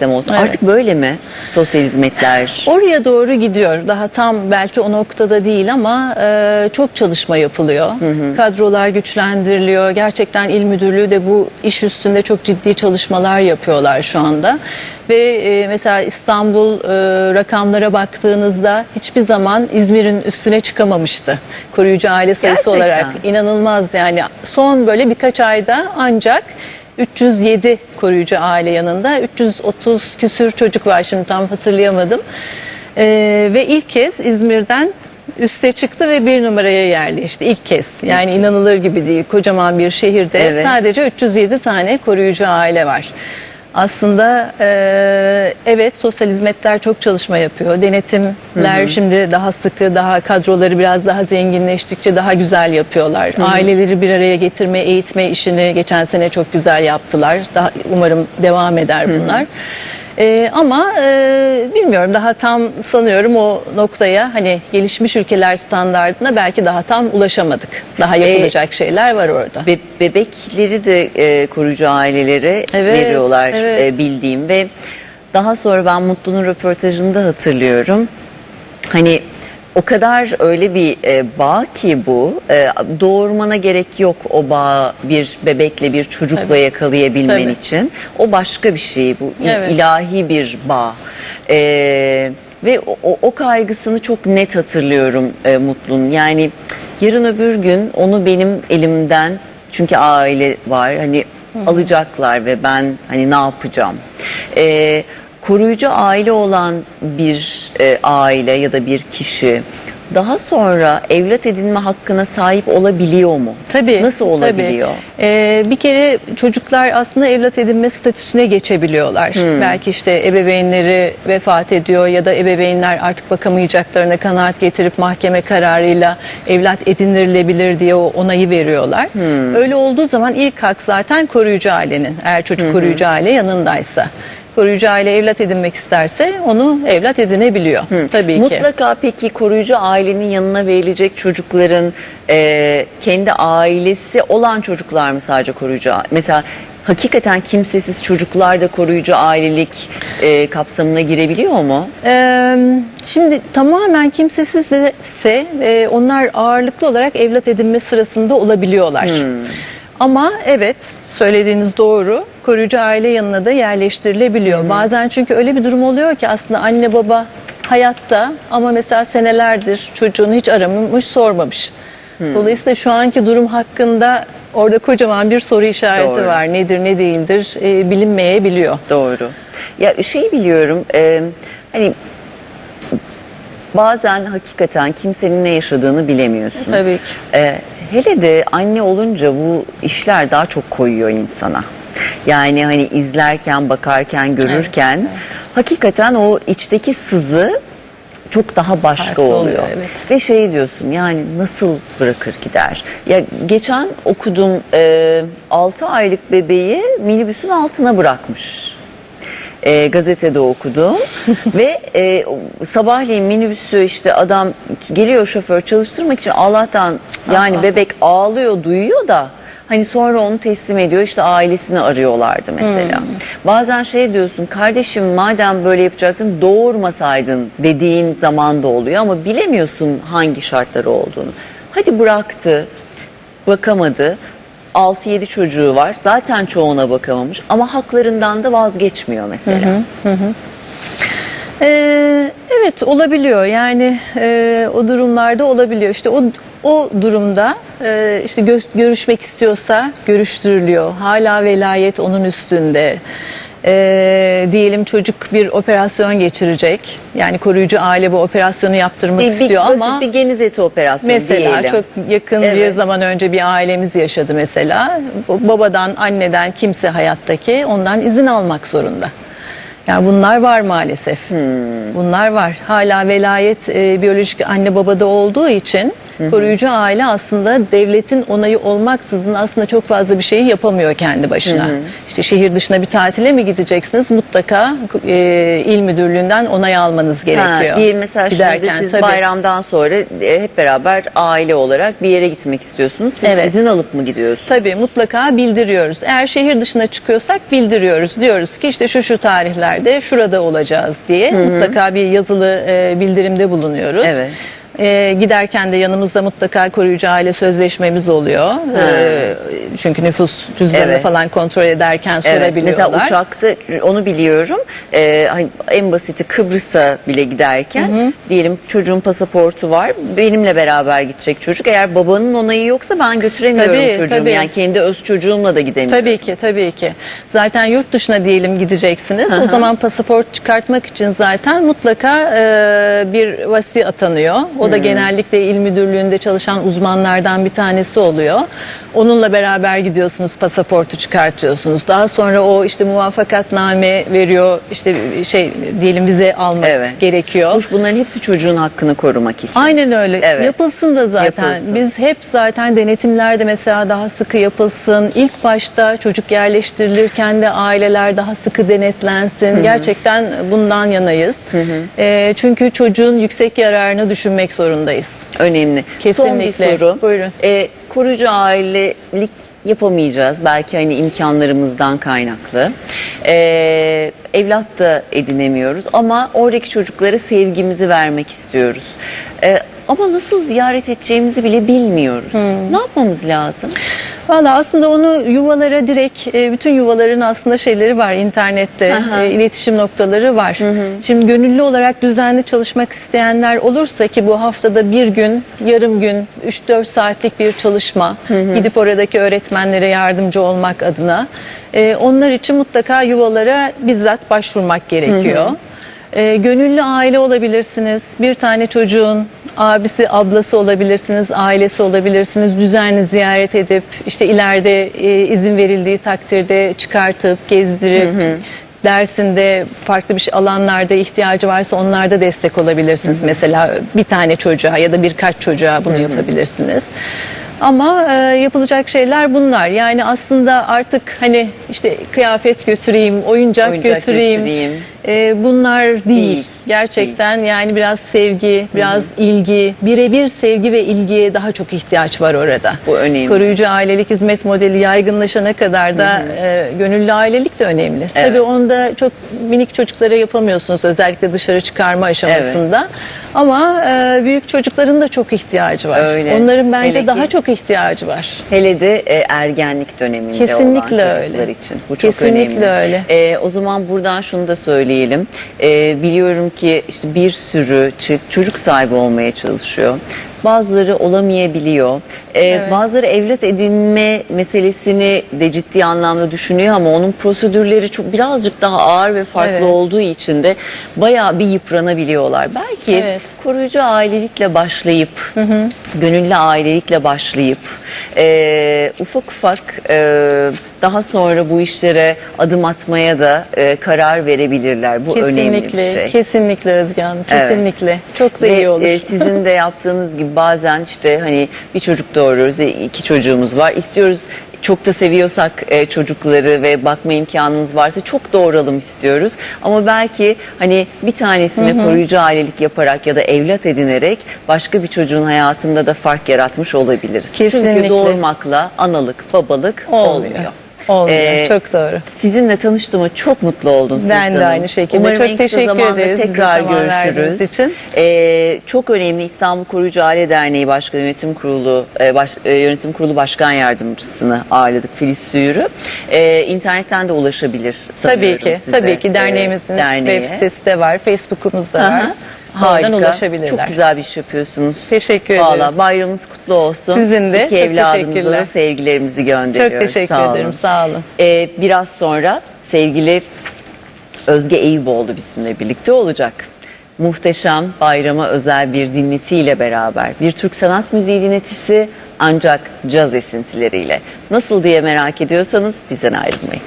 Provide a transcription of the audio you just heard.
sistem olsun. Evet. Artık böyle mi sosyal hizmetler? Oraya doğru gidiyor. Daha tam belki o noktada değil ama e, çok çalışma yapılıyor. Kadrolar güçlendiriliyor. Gerçekten il müdürlüğü de bu iş üstünde çok ciddi çalışmalar yapıyorlar şu anda. Ve e, mesela İstanbul e, rakamlara baktığınızda hiçbir zaman İzmir'in üstüne çıkamamıştı. Koruyucu aile sayısı Gerçekten. olarak inanılmaz yani. Son böyle birkaç ayda ancak 307 koruyucu aile yanında 330 küsür çocuk var şimdi tam hatırlayamadım. Ee, ve ilk kez İzmir'den üste çıktı ve bir numaraya yerleşti ilk kez. Yani inanılır gibi değil. Kocaman bir şehirde Evet. sadece 307 tane koruyucu aile var. Aslında e, evet sosyal hizmetler çok çalışma yapıyor. Denetimler şimdi daha sıkı, daha kadroları biraz daha zenginleştikçe daha güzel yapıyorlar. Aileleri bir araya getirme, eğitme işini geçen sene çok güzel yaptılar. Daha umarım devam eder bunlar. E, ama e, bilmiyorum daha tam sanıyorum o noktaya hani gelişmiş ülkeler standartına belki daha tam ulaşamadık. Daha yapılacak şeyler var orada. Be- bebekleri de e, koruyucu ailelere Evet, veriyorlar evet. e, bildiğim ve daha sonra ben Mutlu'nun röportajında hatırlıyorum. Hani o kadar öyle bir e, bağ ki bu e, doğurmana gerek yok o bağ bir bebekle bir çocukla Tabii. yakalayabilmen Tabii. için o başka bir şey bu Evet. ilahi bir bağ E, ve o, o- kaygısını çok net hatırlıyorum e, Mutlu'nun yani yarın öbür gün onu benim elimden çünkü aile var hani alacaklar ve ben hani ne yapacağım E, koruyucu aile olan bir e, aile ya da bir kişi daha sonra evlat edinme hakkına sahip olabiliyor mu? Tabii. Nasıl olabiliyor? Tabii. Ee, bir kere çocuklar aslında evlat edinme statüsüne geçebiliyorlar. Hmm. Belki işte ebeveynleri vefat ediyor ya da ebeveynler artık bakamayacaklarına kanaat getirip mahkeme kararıyla evlat edinilebilir diye o onayı veriyorlar. Hmm. Öyle olduğu zaman ilk hak zaten koruyucu ailenin. Eğer çocuk koruyucu aile yanındaysa. Koruyucu aile evlat edinmek isterse onu evlat edinebiliyor. Tabii ki. Mutlaka peki koruyucu ailenin yanına verilecek çocukların e, kendi ailesi olan çocuklar mı sadece koruyucu? Mesela hakikaten kimsesiz çocuklar da koruyucu ailelik e, kapsamına girebiliyor mu? Ee, şimdi tamamen kimsesizse e, onlar ağırlıklı olarak evlat edinme sırasında olabiliyorlar. Ama evet söylediğiniz doğru koruyucu aile yanına da yerleştirilebiliyor. Bazen çünkü öyle bir durum oluyor ki aslında anne baba hayatta ama mesela senelerdir çocuğunu hiç aramamış sormamış. Dolayısıyla şu anki durum hakkında orada kocaman bir soru işareti Doğru. var. Nedir ne değildir e, bilinmeyebiliyor. Doğru. Ya şey biliyorum e, hani bazen hakikaten kimsenin ne yaşadığını bilemiyorsun. Tabii ki. E, hele de anne olunca bu işler daha çok koyuyor insana. Yani hani izlerken, bakarken, görürken Evet, evet. hakikaten o içteki sızı çok daha başka Farklı oluyor. oluyor, evet. Ve şey diyorsun yani nasıl bırakır gider? Ya geçen okudum e, 6 aylık bebeği minibüsün altına bırakmış. E, gazetede okudum ve e, sabahleyin minibüsü işte adam geliyor şoför çalıştırmak için Allah'tan yani Aha. bebek ağlıyor duyuyor da hani sonra onu teslim ediyor işte ailesini arıyorlardı mesela. Bazen şey diyorsun kardeşim madem böyle yapacaktın doğurmasaydın dediğin zaman da oluyor ama bilemiyorsun hangi şartları olduğunu. Hadi bıraktı bakamadı. 6-7 çocuğu var. Zaten çoğuna bakamamış ama haklarından da vazgeçmiyor mesela. Ee, evet olabiliyor yani e, o durumlarda olabiliyor işte o o durumda e, işte gö- görüşmek istiyorsa görüştürülüyor hala velayet onun üstünde Ee, diyelim çocuk bir operasyon geçirecek yani koruyucu aile bu operasyonu yaptırmak Bir, bir, istiyor basit ama bir geniz eti operasyonu Mesela diyelim. çok yakın bir Evet. zaman önce bir ailemiz yaşadı mesela. Babadan, anneden kimse hayattaki ondan izin almak zorunda. Yani bunlar var maalesef. Hmm. Bunlar var. Hala velayet e, biyolojik anne babada olduğu için Koruyucu aile aslında devletin onayı olmaksızın aslında çok fazla bir şeyi yapamıyor kendi başına. İşte şehir dışına bir tatile mi gideceksiniz? Mutlaka e, il müdürlüğünden onay almanız gerekiyor. Ha, mesela şimdi Giderken, siz tabii. bayramdan sonra e, hep beraber aile olarak bir yere gitmek istiyorsunuz. Siz Evet. izin alıp mı gidiyorsunuz? Tabii mutlaka bildiriyoruz. Eğer şehir dışına çıkıyorsak bildiriyoruz. Diyoruz ki işte şu şu tarihlerde şurada olacağız diye mutlaka bir yazılı e, bildirimde bulunuyoruz. Evet. E, giderken de yanımızda mutlaka koruyucu aile sözleşmemiz oluyor. E, çünkü nüfus cüzdanını Evet. falan kontrol ederken Evet, sorabiliyorlar. mesela uçakta onu biliyorum. Ee, hani en basiti Kıbrıs'a bile giderken diyelim çocuğun pasaportu var. Benimle beraber gidecek çocuk. Eğer babanın onayı yoksa ben götüremiyorum Tabii, çocuğumu. tabii. Yani kendi öz çocuğumla da gidemiyorum. Tabii ki tabii ki. Zaten yurt dışına diyelim gideceksiniz. O zaman pasaport çıkartmak için zaten mutlaka e, bir vasi atanıyor. O da genellikle il müdürlüğünde çalışan uzmanlardan bir tanesi oluyor. Onunla beraber gidiyorsunuz, pasaportu çıkartıyorsunuz. Daha sonra o işte muvaffakatname veriyor. işte şey diyelim vize almak Evet. gerekiyor. Hoş bunların hepsi çocuğun hakkını korumak için. Aynen öyle. Evet. Yapılsın da zaten. Yapılsın. Biz hep zaten denetimlerde mesela daha sıkı yapılsın. İlk başta çocuk yerleştirilirken de aileler daha sıkı denetlensin. Gerçekten bundan yanayız. Ee, çünkü çocuğun yüksek yararını düşünmek zorundayız. Önemli. Son bir Kesinlikle. soru. Buyurun. Ee, koruyucu ailelik yapamayacağız. Belki hani imkanlarımızdan kaynaklı. Ee, evlat da edinemiyoruz ama oradaki çocuklara sevgimizi vermek istiyoruz. Ee, ama nasıl ziyaret edeceğimizi bile bilmiyoruz. Ne yapmamız lazım? Valla aslında onu yuvalara direkt e, bütün yuvaların aslında şeyleri var internette Aha. e, iletişim noktaları var. Şimdi gönüllü olarak düzenli çalışmak isteyenler olursa ki bu haftada bir gün yarım gün 3-4 saatlik bir çalışma gidip oradaki öğretmenlere yardımcı olmak adına e, onlar için mutlaka yuvalara bizzat başvurmak gerekiyor. E, gönüllü aile olabilirsiniz. Bir tane çocuğun abisi, ablası olabilirsiniz, ailesi olabilirsiniz. Düzenli ziyaret edip işte ileride e, izin verildiği takdirde çıkartıp gezdirip dersinde farklı bir şey alanlarda ihtiyacı varsa onlarda destek olabilirsiniz. Mesela bir tane çocuğa ya da birkaç çocuğa bunu yapabilirsiniz. Ama e, yapılacak şeyler bunlar. Yani aslında artık hani işte kıyafet götüreyim, oyuncak, Oyuncak götüreyim. götüreyim. e, bunlar değil. Değil. Gerçekten yani biraz sevgi, biraz ilgi, birebir sevgi ve ilgiye daha çok ihtiyaç var orada. Bu önemli. Koruyucu ailelik hizmet modeli yaygınlaşana kadar da e, gönüllü ailelik de önemli. Evet. Tabii onda çok minik çocuklara yapamıyorsunuz özellikle dışarı çıkarma aşamasında. Ama e, büyük çocukların da çok ihtiyacı var. Öyle. Onların bence Hele daha ki- çok ihtiyacı var. Hele de e, ergenlik döneminde Kesinlikle olan öyle. çocuklar için. Bu çok Kesinlikle önemli. öyle. E, o zaman buradan şunu da söyleyelim. E, biliyorum ki işte bir sürü çift çocuk sahibi olmaya çalışıyor. Bazıları olamayabiliyor. E, Evet. Bazıları evlat edinme meselesini de ciddi anlamda düşünüyor ama onun prosedürleri çok birazcık daha ağır ve farklı Evet. olduğu için de bayağı bir yıpranabiliyorlar. Belki Evet. koruyucu ailelikle başlayıp, gönüllü ailelikle başlayıp, e, ufak ufak e, daha sonra bu işlere adım atmaya da e, karar verebilirler. Bu önemli bir Kesinlikle, şey. kesinlikle Özge Hanım, Evet. kesinlikle. Çok da Ve, iyi olur. e, sizin de yaptığınız gibi bazen işte hani bir çocuk doğuruyoruz, e, iki çocuğumuz var. İstiyoruz çok da seviyorsak e, çocukları ve bakma imkanımız varsa çok doğuralım istiyoruz. Ama belki hani bir tanesini koruyucu ailelik yaparak ya da evlat edinerek başka bir çocuğun hayatında da fark yaratmış olabiliriz. Kesinlikle. Çünkü doğurmakla analık, babalık Olmuyor. olmuyor. Olmuyor. Ee, Çok doğru. Sizinle tanıştığıma çok mutlu oldum. Ben Filiz de Hanım. aynı şekilde. Umarım Çok teşekkür ederiz Tekrar görüşürüz. için. Ee, çok önemli İstanbul Koruyucu Aile Derneği Başkanı Yönetim Kurulu e, baş, e, Yönetim Kurulu Başkan Yardımcısını ağırladık Filiz Suyur'u. Ee, internetten de ulaşabilir Tabii ki, size. tabii ki Ee, derneğimizin derneğe. web sitesi de var, Facebook'umuz da var. Aha. Harika. ulaşabilirler. Çok güzel bir iş yapıyorsunuz. Teşekkür ederim. Valla bayramımız kutlu olsun. Sizin de. İki Çok evladımıza da sevgilerimizi gönderiyoruz. Çok teşekkür Sağ olun. ederim, sağ olun. Ee, biraz sonra sevgili Özge Eyüboğlu bizimle birlikte olacak. Muhteşem bayrama özel bir dinletiyle beraber bir Türk sanat müziği dinletisi ancak caz esintileriyle. Nasıl diye merak ediyorsanız bizden ayrılmayın.